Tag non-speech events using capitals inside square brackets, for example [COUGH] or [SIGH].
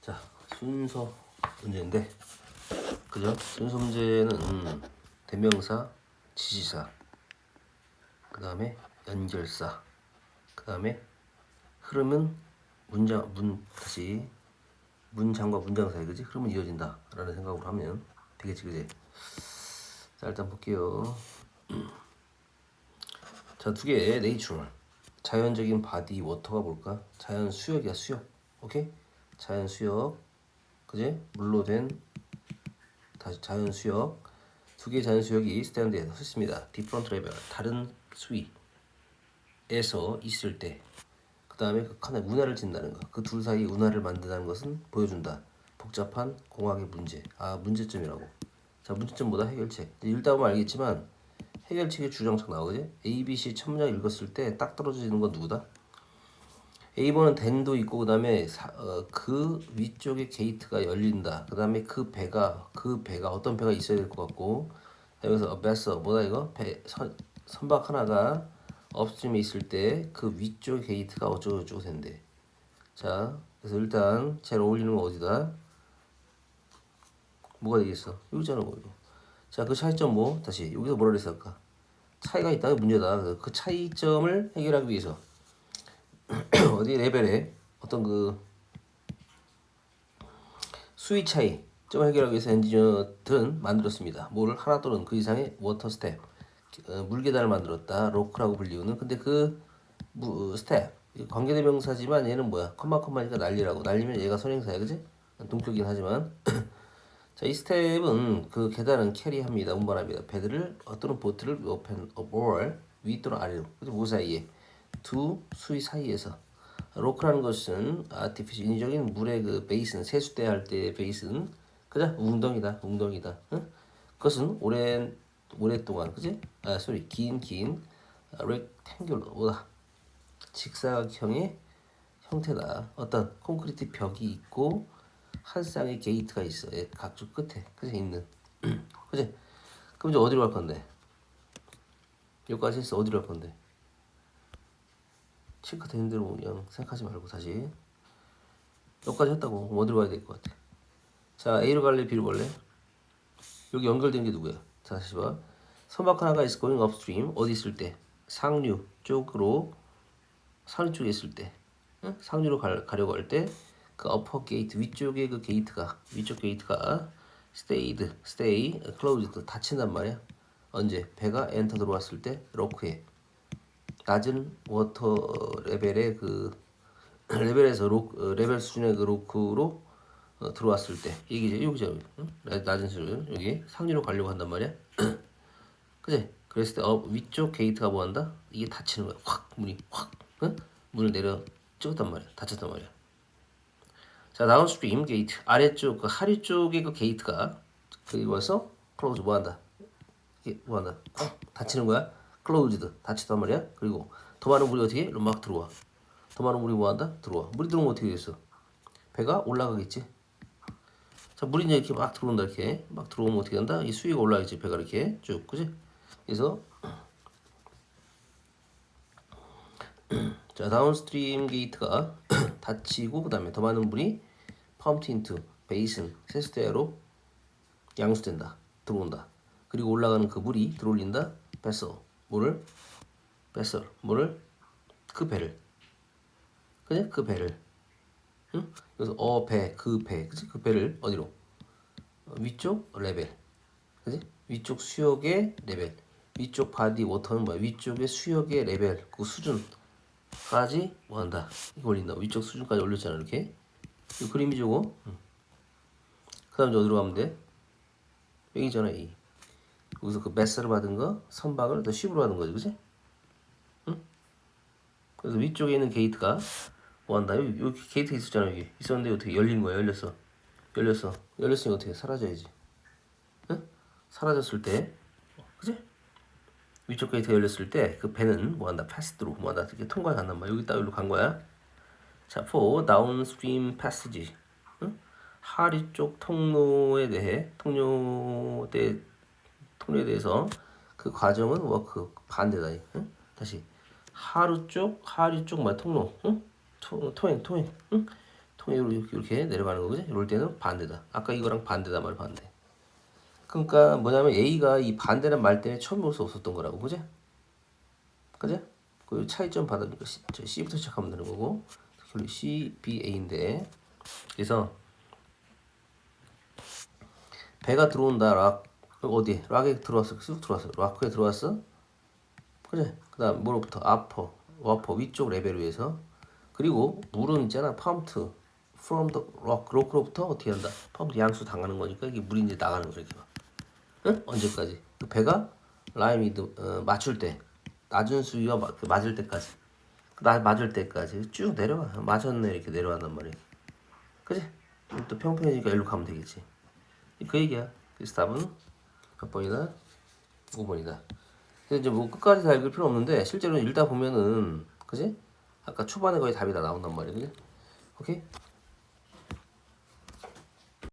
자 순서 문제인데 그죠? 순서 문제는 음, 대명사, 지시사, 그 다음에 연결사, 그 다음에 흐름은 문장 문 다시 문장과 문장 사이 그지? 흐름은 이어진다라는 생각으로 하면 되겠지 그지? 자 일단 볼게요. [CLEARS THROAT] 자두 개 네이처럴 자연적인 바디 워터가 뭘까? 자연 수역이야 수역 오케이? 자연 수역 그지? 물로 된 다시 자연 수역 두 개의 자연 수역이 스탠드에서 했습니다. different level 다른 수위에서 있을 때 그 다음에 그 칸에 운하를 진다는 거. 그둘 사이 운하를 만든다는 것은 보여준다. 복잡한 공학의 문제. 아 문제점이라고. 자 문제점 뭐다 해결책. 읽다 보면 알겠지만 해결책의 주정책 나오지. A, B, C 첫 문장 읽었을 때 딱 떨어지는 건 누구다? A번은 댄도 있고 그다음에 사, 어, 그 위쪽에 게이트가 열린다. 그다음에 그 배가 그 배가 어떤 배가 있어야 될 것 같고 여기서 베서 뭐다 이거 배 선, 선박 하나가 업스트림에 있을 때 그 위쪽 게이트가 어쩌고 저쩌고 된대. 자 그래서 일단 제일 어울리는 건 어디다? 뭐가 되겠어? 여기잖아 뭐 이거. 자그 차이점 뭐 다시 여기서 뭐라 그랬을까? 차이가 있다 문제다. 그 차이점을 해결하기 위해서 어디 레벨에 어떤 그 수위 차이 점 해결하기 위해서 엔지니어들은 만들었습니다. 뭘 하나 또는 그 이상의 워터 스텝 어, 물계단을 만들었다. 로크라고 불리우는 근데 그 무, 스텝 관계대명사지만 얘는 뭐야 컴마 컴마니까 난리라고 날리면 얘가 선행사야 그지? 동격이긴 하지만 [CLEARS THROAT] 자, 이 스텝은 그 계단은 캐리합니다. 운반합니다. 배들을 어떤 보트를 open aboard 위 또는 아래로 그죠? 뭐 사이에 두 수위 사이에서 로크라는 것은 아티피시 인위적인 물의 그 베이슨 세수대 할 때 베이슨 그죠? 웅덩이다 웅덩이다 응? 그것은 오랜 오랫동안 그지? 아 소리 긴긴 렉탱귤러보다 직사각형의 형태다 어떤 콘크리트 벽이 있고 한 쌍의 게이트가 있어 얘 각주 끝에 그지 있는 [CLEARS THROAT] 그지? 그럼 이제 어디로 갈 건데? 여기까지 했어 어디로 갈 건데? 체크 되는 대로 그냥 생각하지 말고 다시 여기까지 했다고 그럼 어디로 가야 될 것 같아. 자 A로 갈래 B로 갈래? 여기 연결된 게 누구야? 자, 다시 봐. 선박 하나가 is going upstream 어디 있을 때? 상류 쪽으로 상류 쪽에 있을 때. 응? 상류로 가, 가려고 할 때 그 upper gate 위쪽에 그 게이트가 위쪽 게이트가 stayed stay closed 닫힌단 말이야. 언제? 배가 엔터 들어왔을 때 로크에 낮은 워터 레벨의 그 [CLEARS THROAT] 레벨에서 로, 어, 레벨 수준의 그 로크로 어, 들어왔을 때 이게 여기죠 응? 나- 낮은 수준 여기 상류로 가려고 한단 말이야. [CLEARS THROAT] 그지 그랬을 때 어, 위쪽 게이트가 뭐 한다? 이게 닫히는 거야. 확 문이 확 응? 문을 내려 찍었단 말이야. 닫혔단 말이야. 자 다운 스트림 게이트. 아래쪽 그 하류 쪽의 그 게이트가 그기 와서 클로즈 뭐 한다? 이게 뭐 한다? 꽉 닫히는 거야 클로즈드. 닫혔단 말이야. 그리고 더 많은 물이 어떻게 막 들어와. 더 많은 물이 뭐 한다? 들어와. 물이 들어오면 어떻게 됐어? 배가 올라가겠지. 자 물이 이제 이렇게 막 들어온다 이렇게. 막 들어오면 어떻게 한다? 이 수위가 올라가겠지 배가 이렇게 쭉. 그지 그래서 [CLEARS THROAT] 자 다운스트림 게이트가 닫히고 그 다음에 더 많은 물이 펌트 인투 베이슨 세수대로 양수된다. 들어온다. 그리고 올라가는 그 물이 들어올린다. 뱃서 물을 뱃서 물을 그 배를. 그지? 그 배를. 응? 그래서 어 배 그 배. 그지? 그 배를 어디로? 어, 위쪽 레벨. 그지? 위쪽 수역의 레벨. 위쪽 바디 워터는 뭐야? 위쪽의 수역의 레벨. 그 수준까지 뭐 한다. 이거 올린다. 위쪽 수준까지 올렸잖아 이렇게. 이 그림이 저거? 응. 그 다음 이제 어디로 가면 돼? 여기잖아 이 여기서 그 메스를 받은 거 선박을 더 쉽으로 하는 거지 그지? 응? 그래서 위쪽에 있는 게이트가 뭐 한다? 여기, 게이트 있었잖아 여기. 있었는데 어떻게 열린 거야? 열렸어. 열렸어. 열렸으니 어떻게 사라져야지. 응? 사라졌을 때. 그지? 위쪽 게이트가 열렸을 때 그 배는 뭐 한다? 패스트로 뭐 한다? 이렇게 통과해 간단 말이야. 여기 딱 여기로 간 거야. 자 for downstream passage. 응? 하류 쪽 통로에 대해 통로대 통로에 대해서 그 과정은 워크 반대다 응? 다시 하루 쪽 하류 쪽 뭐야 통로 응? 토, 통행 통행 응? 그럼 이렇게, 이렇게 내려가는 거 그지? 이럴 때는 반대다. 아까 이거랑 반대다 말 반대. 그러니까 뭐냐면 A가 이 반대는 말 때문에 처음 볼수 없었던 거라고 그지? 그지? 그 차이점 저 C부터 시작하면 되는 거고 C, B, A인데 그래서 배가 들어온다 락 어디 락에 들어왔어? 쑥 들어왔어? 락에 들어왔어? 그래. 그 다음 뭐로부터? 아퍼. 와퍼 위쪽 레벨 위에서. 그리고 물은 있잖아. 펌트 from the rock. 로크로부터 어떻게 한다? 펌트 양수 당하는 거니까 이게 물이 이제 나가는 거야 이렇게 막. 응? 언제까지? 그 배가 라임이 어, 맞출 때. 낮은 수위와 마- 그 맞을 때까지. 나 맞을 때까지. 쭉 내려와 맞았네. 이렇게 내려간단 말이야. 그지? 또 평평해지니까 일로 가면 되겠지. 그 얘기야. 그래서 답은 몇 번이다 5번이다. 근데 이제 뭐 끝까지 다 읽을 필요 없는데 실제로 읽다 보면은 그지? 아까 초반에 거의 답이 다 나온단 말이야 그지? 오케이